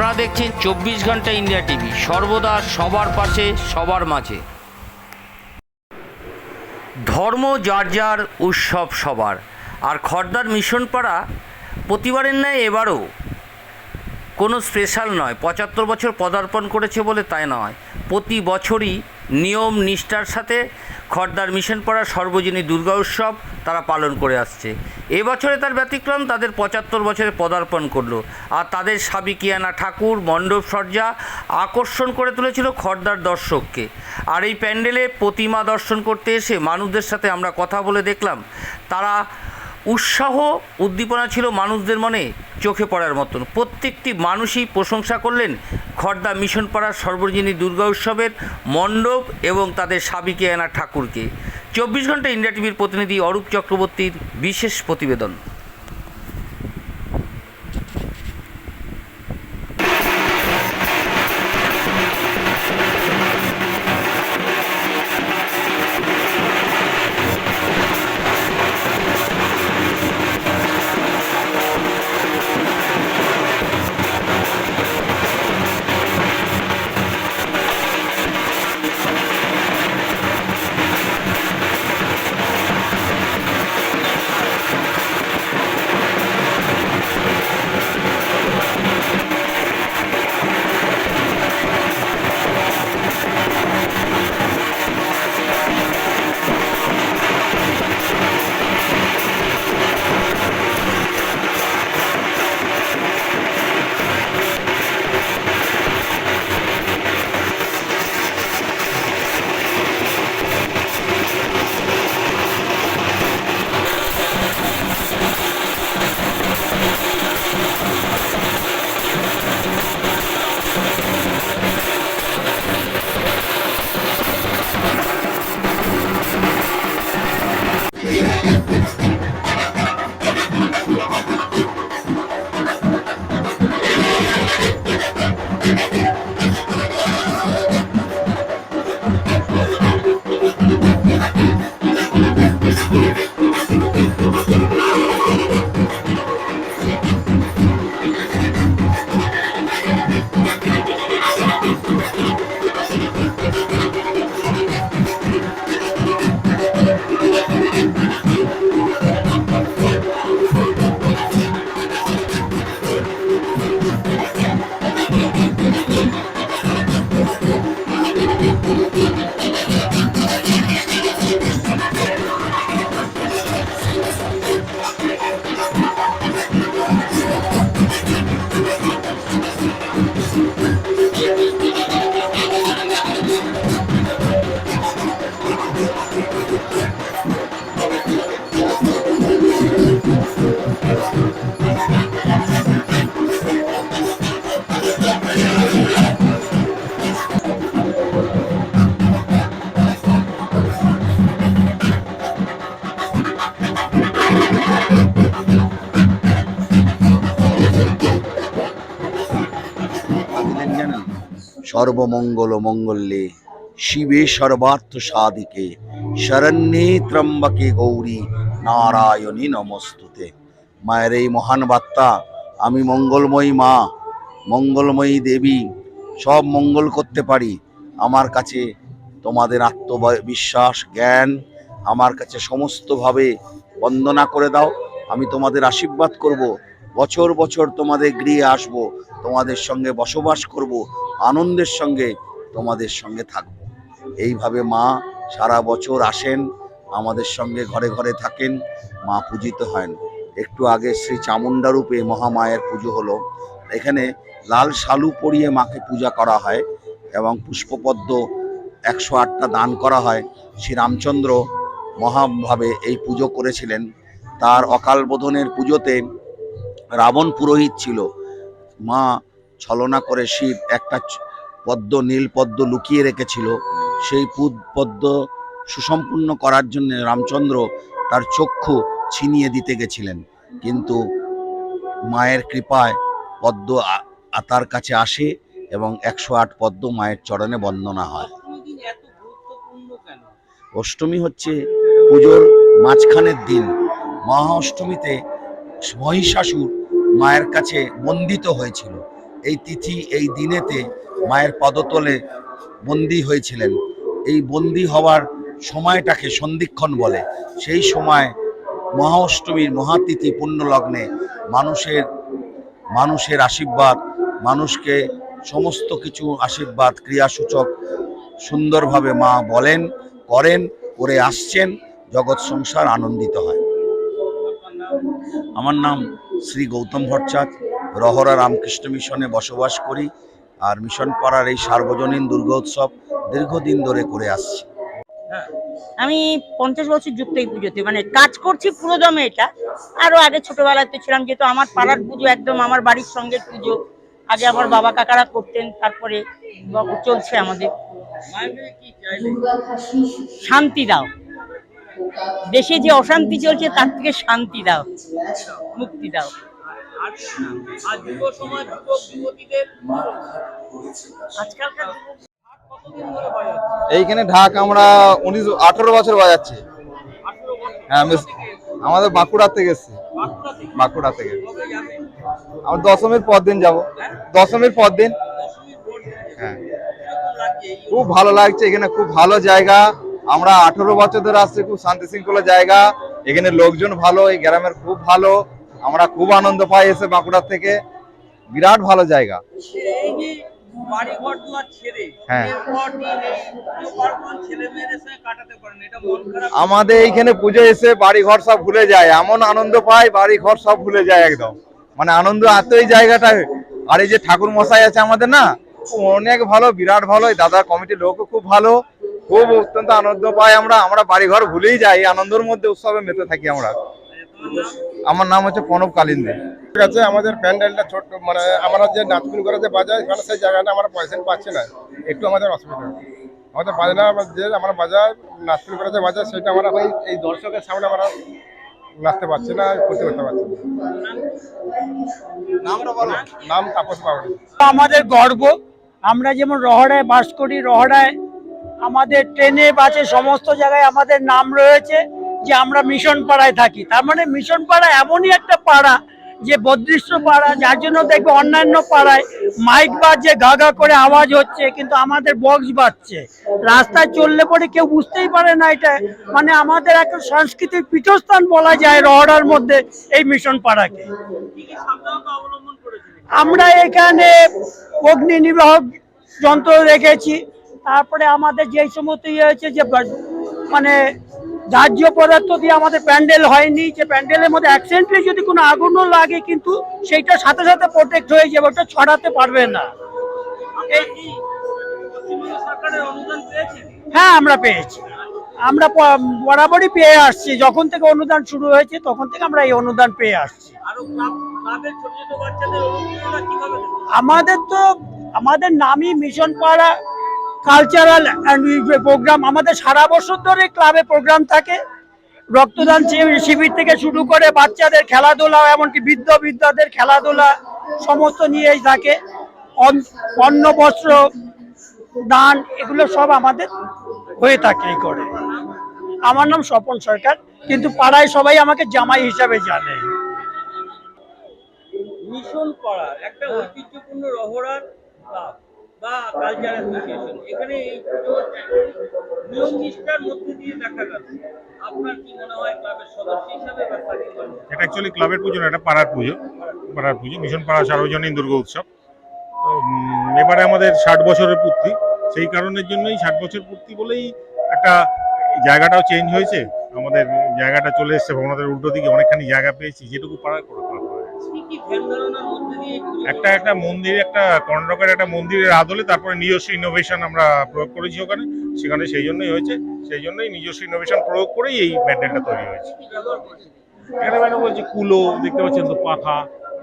আপনারা দেখছেন চব্বিশ ঘণ্টা ইন্ডিয়া টিভি। সর্বদা সবার পাশে, সবার মাঝে। ধর্ম যার যার উৎসব সবার। আর খর্দার মিশন পাড়া প্রতিবারের ন্যায় এবারও কোনো স্পেশাল নয়। পঁচাত্তর বছর পদার্পণ করেছে বলে তাই নয়। প্রতি বছরই নিয়ম নিষ্ঠার সাথে খর্দার মিশন পাড়া সর্বজনীন দুর্গা উৎসব তারা পালন করে আসছে। এবছরে তার ব্যতিক্রম তাদের পঁচাত্তর বছরে পদার্পণ করল। আর তাদের সাবিকিয়ানা ঠাকুর, মণ্ডপ সজ্জা আকর্ষণ করে তুলেছিল খর্দার দর্শককে। আর এই প্যান্ডেলে প্রতিমা দর্শন করতে এসে মানুষদের সাথে আমরা কথা বলে দেখলাম, তারা উৎসাহ উদ্দীপনা ছিল মানুষদের মনে চোখে পড়ার মতন। প্রত্যেকটি মানুষই প্রশংসা করলেন খর্দা মিশন পাড়ার সর্বজনীন দুর্গা উৎসবের মণ্ডপ এবং তাদের সাবিকে আনা ঠাকুরকে। চব্বিশ ঘণ্টা ইন্ডিয়া টিভির প্রতিনিধি অরূপ চক্রবর্তীর বিশেষ প্রতিবেদন। সর্বমঙ্গল মঙ্গলে শিবে সর্বার্থ সাধিকে, শরণ্যে ত্রম্বকে গৌরী নারায়ণী নমস্তুতে। মায়ের এই মহান বার্তা, আমি মঙ্গলময়ী মা, মঙ্গলময়ী দেবী, সব মঙ্গল করতে পারি। আমার কাছে তোমাদের আত্মবিশ্বাস, জ্ঞান, আমার কাছে সমস্তভাবে বন্দনা করে দাও। আমি তোমাদের আশীর্বাদ করব। বছর বছর তোমাদের গৃহে আসব। তোমাদের সঙ্গে বসবাস করব, আনন্দের সঙ্গে তোমাদের সঙ্গে থাকব। এইভাবে মা সারা বছর আসেন, আমাদের সঙ্গে ঘরে ঘরে থাকেন, মা পূজিত হন। একটু আগে শ্রী চামুণ্ডা রূপে মহামায়ের পুজো হলো। এখানে লাল শালু পরিয়ে মাকে পূজা করা হয় এবং পুষ্পপদ্ম একশো আটটা দান করা হয়। শ্রী রামচন্দ্র মহাভাবে এই পুজো করেছিলেন। তার অকাল বোধনের পুজোতে রাবণ পুরোহিত ছিল। মা ছলনা করে শিব একটা পদ্ম, নীল পদ্ম লুকিয়ে রেখেছিল। সেই পুদ- পদ্ম সুসম্পূর্ণ করার জন্য রামচন্দ্র তার চক্ষু ছিনিয়ে দিতে গেছিলেন। কিন্তু মায়ের কৃপায় পদ্ম তার কাছে আসে এবং একশো আট পদ্ম মায়ের চরণে বন্দনা হয়। অষ্টমী হচ্ছে পুজোর মাঝখানের দিন। মহা অষ্টমীতে মহিষাসুর মায়ের কাছে বন্দিত হয়েছিল। এই তিথি, এই দিনেতে মায়ের পদতলে বন্দি হয়েছিলেন। এই বন্দি হওয়ার সময়টাকে সন্ধিক্ষণ বলে। সেই সময় মহাষ্টমীর মহাতিথি পুণ্যলগ্নে মানুষের মানুষের আশীর্বাদ, মানুষকে সমস্ত কিছু আশীর্বাদ, ক্রিয়াসূচক সুন্দরভাবে মা বলেন, করেন, করে আসছেন, জগৎ সংসার আনন্দিত হয়। আমার নাম শ্রী গৌতম ভট্টাচার্য রহরা রামকৃষ্ণ মিশনে বসবাস করি আর মিশন পাড়ার এই সার্বজনীন দুর্গোৎসব দীর্ঘদিন ধরে করে আসছি। আমি পঞ্চাশ বছর যুক্ত এই পুজোতে মানে কাজ করছি পুরো দমে এটা। আরও আগে ছোটবেলায় তো ছিলাম যেহেতু আমার পাড়ার পুজো একদম আমার বাড়ির সঙ্গে পুজো। আগে আমার বাবা কাকারা করতেন তারপরে চলছে আমাদের। শান্তি দাও। দেশে যে অশান্তি চলছে তার থেকে শান্তি দাও মুক্তি দাও। আর যুব সমাজ যুবক যুবতীদের আজকালকার যুবক কতদিন ধরে বাজাচ্ছে এইখানে ঢাক আমরা উনিশ আঠারো বছর বাজাচ্ছি। হ্যাঁ আমাদের বাঁকুড়া থেকে এসছি। বাঁকুড়া থেকে? আমরা দশমীর পর দিন যাব। দশমীর পর দিন। হ্যাঁ। খুব ভালো লাগছে এখানে খুব ভালো জায়গা। আমরা আঠারো বছর ধরে আসছি, খুব শান্তি শৃঙ্খলা জায়গা। এখানে লোকজন ভালো, এই গ্রামের খুব ভালো। আমরা খুব আনন্দ পাই এসে বাঁকুড়ার থেকে। বিরাট ভালো জায়গা। হ্যাঁ। আমাদের এইখানে পুজো এসে বাড়ি ঘর সব ভুলে যায়। এমন আনন্দ পাই বাড়ি ঘর সব ভুলে যায় একদম। মানে আনন্দ এত এই জায়গাটায় আর এই যে ঠাকুর মশাই আছে আমাদের না, অনেক ভালো, বিরাট ভালো। দাদা কমিটির লোকও খুব ভালো। খুব অত্যন্ত আনন্দ পাই আমরা। আমরা বাড়িঘর ভুলেই যাই আনন্দের মধ্যে উৎসবে মেতে থাকি আমরা। আমার নাম হচ্ছে প্রণব কালিন্দী। ঠিক আছে আমাদের প্যান্ডেলটা ছোট মানে আমরা যে নাচগুলো করে যে বাজাই মানে সেই জায়গাটা আমরা পয়সা পাচ্ছি না। একটু আমাদের অসুবিধা। আমাদের বাজনা যে আমরা বাজার নাচগুলো করে যে বাজার সেটা আমরা ওই এই দর্শকের সামনে আমরা নাচতে পারছি না করতে করতে পারছি না। নাম তাপস বাবুরি আমাদের গর্ব। আমরা যেমন রহড়ায় বাস করি রহড়ায় আমাদের ট্রেনে, বাসে, সমস্ত জায়গায় আমাদের নাম রয়েছে যে আমরা মিশন পাড়ায় থাকি। তার মানে মিশন পাড়া এমনই একটা পাড়া যে বদৃশ্য পাড়া, যার জন্য দেখবে অন্যান্য পাড়ায় মাইক বাজছে, গা গা করে আওয়াজ হচ্ছে, কিন্তু আমাদের বক্স বাজছে। রাস্তায় চললে পরে কেউ বুঝতেই পারে না এটা। মানে আমাদের একটা সাংস্কৃতিক পীঠস্থান বলা যায় রহড়ার মধ্যে এই মিশন পাড়াকে আমরা এখানে অগ্নি নিবাহক যন্ত্র রেখেছি। তারপরে আমাদের যেই সমস্ত ইয়ে হয়েছে যে মানে দাহ্য পদার্থ দিয়ে আমাদের প্যান্ডেল হয়নি যে প্যান্ডেলের মধ্যে অ্যাক্সিডেন্টলি যদি কোনো আগুনও লাগে কিন্তু সেইটা সাথে সাথে প্রোটেক্ট হয়ে যাবে ওটা ছড়াতে পারবে না। হ্যাঁ আমরা পেয়েছি। আমরা বরাবরই পেয়ে আসছি। যখন থেকে অনুদান শুরু হয়েছে তখন থেকে আমরা এই অনুদান পেয়ে আসছি। আমাদের তো আমাদের নামই মিশন পাড়া কালচারাল প্রোগ্রাম আমাদের সারা বছর ধরে ক্লাবে প্রোগ্রাম থাকে। রক্তদান শিবির থেকে শুরু করে বাচ্চাদের খেলাধুলা, এমনকি বৃদ্ধ বৃদ্ধাদের খেলাধুলা সমস্ত নিয়েই থাকে। অন- অন্ন, বস্ত্র, দান, এগুলো সব আমাদের হয়ে থাকে এই করে আমার নাম স্বপন সরকার, কিন্তু পাড়ায় সবাই আমাকে জামাই হিসাবে জানে। মিশন পাড়া একটা ঐতিহ্যপূর্ণ রহড়ার ক্লাব বা কালচার অ্যাসোসিয়েশন। এখানে এই নিয়ম নিষ্ঠার মধ্যে দিয়ে দেখা গেল। আপনার কি মনে হয় ক্লাবের সদস্য হিসাবে বা এটা অ্যাকচুয়ালি ক্লাবের পুজো না, এটা পাড়ার পুজো। পাড়ার পুজো মিশন পাড়া, সার্বজনীন দুর্গা উৎসব। এবারে আমাদের ষাট বছরের পূর্তি। সেই কারণের জন্যই ষাট বছর পূর্তি বলেই একটা জায়গাটাও চেঞ্জ হয়েছে। আমাদের জায়গাটা চলে এসছে ভবনাথের উল্টো দিকে, অনেকখানি জায়গা পেয়েছি, যেটুকু পাড়ার করে। একটা একটা মন্দির একটা কর্ণকের একটা মন্দিরের আদলে তারপরে নিজস্ব ইনোভেশন আমরা প্রয়োগ করেছি ওখানে। সেখানে সেই জন্যই হয়েছে সেই জন্যই নিজস্ব ইনোভেশন প্রয়োগ করেই এই প্যান্ডেলটা তৈরি হয়েছে। এখানে মানে বলছে কুলো দেখতে পাচ্ছেন তো পাখা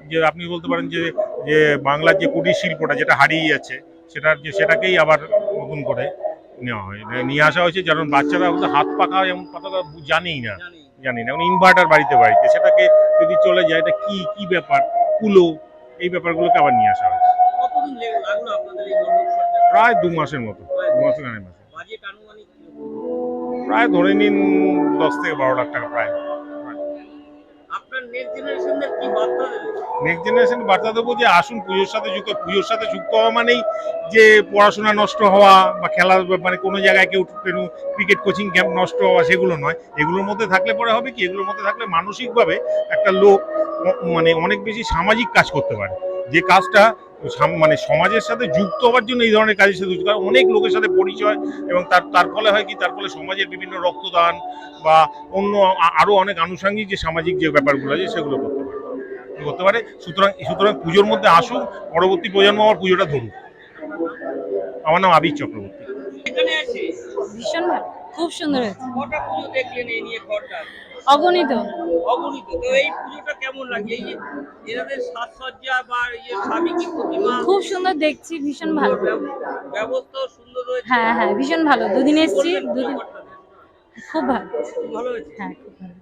যে আপনি বলতে পারেন যে যে বাংলার যে কুটির শিল্পটা যেটা হারিয়ে যাচ্ছে সেটার যে সেটাকেই আবার নতুন করে নেওয়া হয়। নিয়ে আসা হয়েছে যেমন বাচ্চারা হাত পাখা এমন পাখা জানেই না। জানি না ইনভার্টার বাড়িতে বাড়িতে। সেটাকে যদি চলে যায় এটা কি কি ব্যাপার? কুলো এই ব্যাপারগুলোকে আবার নিয়ে আসা হয়েছে। প্রায় দু মাসের মতো দু মাসের মাসে? প্রায় ধরে নিন দশ থেকে বারো লাখ টাকা প্রায়। নেক্সট জেনারেশন বার্তা দেবো? যে আসুন, পুজোর সাথে যুক্ত, পুজোর সাথে যুক্ত হওয়া মানেই যে পড়াশোনা নষ্ট হওয়া বা খেলার মানে কোনো জায়গায় কেউ ক্রিকেট কোচিং ক্যাম্প নষ্ট হওয়া সেগুলো নয়। এগুলোর মধ্যে থাকলে পরে হবে কি? এগুলোর মধ্যে থাকলে মানসিকভাবে একটা লোক মানে অনেক বেশি সামাজিক কাজ করতে পারে। যে কাজটা মানে সমাজের সাথে যুক্ত হওয়ার জন্য এই ধরনের কাজের সাথে যুক্ত অনেক লোকের সাথে পরিচয় এবং তার তার ফলে হয় কি তার ফলে সমাজের বিভিন্ন রক্তদান বা অন্য আরও অনেক আনুষঙ্গিক যে সামাজিক যে ব্যাপারগুলো আছে সেগুলো করতে পারে। করতে পারে। সুতরাং সুতরাং পুজোর মধ্যে আসুক পরবর্তী প্রজন্ম আমার পুজোটা ধরুক আমার নাম আবির চক্রবর্তী। ভীষণ ভালো। খুব সুন্দর হয়েছে। দেখলেন এই নিয়ে ঘরটা? অগণিত। অগণিত। তো এই পুজোটা কেমন লাগে? এই যে এনাদের সাজসজ্জা বা এই যে সাবিকি প্রতিমা? খুব সুন্দর দেখছি ভীষণ ভালো। ব্যব- ব্যবস্থাও সুন্দর রয়েছে। হ্যাঁ হ্যাঁ ভীষণ ভালো। দুদিন এসছি দুদিন খুব ভালো। ভালো হয়েছে? হ্যাঁ খুব ভালো।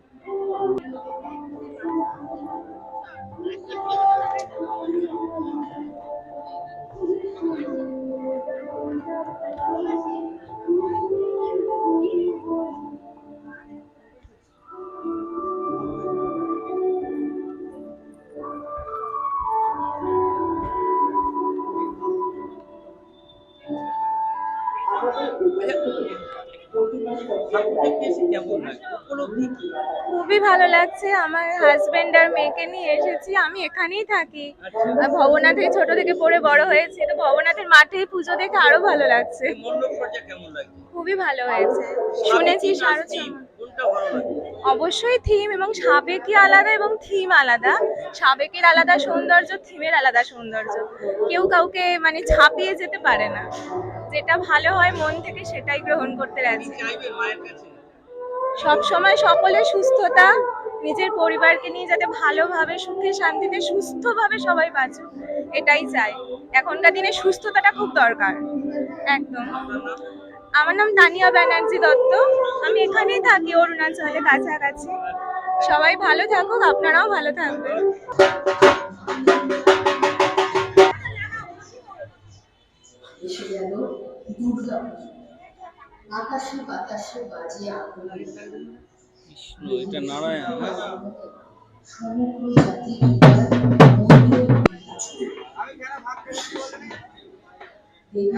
ঠাকুর ভালো লাগছে। আমার হাজবেন্ড আর মেয়েকে নিয়ে এসেছি। আমি এখানেই থাকি। ভবনাথে ছোট থেকে পড়ে বড় হয়েছে। তো ভবনাথের মাঠে পুজো দেখে আরও ভালো লাগছে। খুবই ভালো হয়েছে। শুনেছি শারদ অবশ্যই থিম এবং সাবেকি আলাদা এবং থিম আলাদা। সাবেকের আলাদা সৌন্দর্য থিমের আলাদা সৌন্দর্য। কেউ কাউকে মানে ছাপিয়ে যেতে পারে না। যেটা ভালো হয় মন থেকে সেটাই গ্রহণ করতে রাজি। চাইবেন মায়ের কাছে সব সময় সকলের সুস্থতা, নিজের পরিবারকে নিয়ে যাতে ভালোভাবে, সুখে, শান্তিতে, সুস্থভাবে সবাই বাঁচুক, এটাই চাই। এখনকার দিনে সুস্থতাটা খুব দরকার। একদম। আমার নাম তানিয়া ব্যানার্জি দত্ত। আমি এখানেই থাকি অরুণাচলে কাছাকাছি। সবাই ভালো থাকুক, আপনারাও ভালো থাকবেন। দুর্গা আকাশে বাতাসে বাজে আগুন। বিষ্ণু এটা নারায়ণ সমগ্র জাতির। দেবী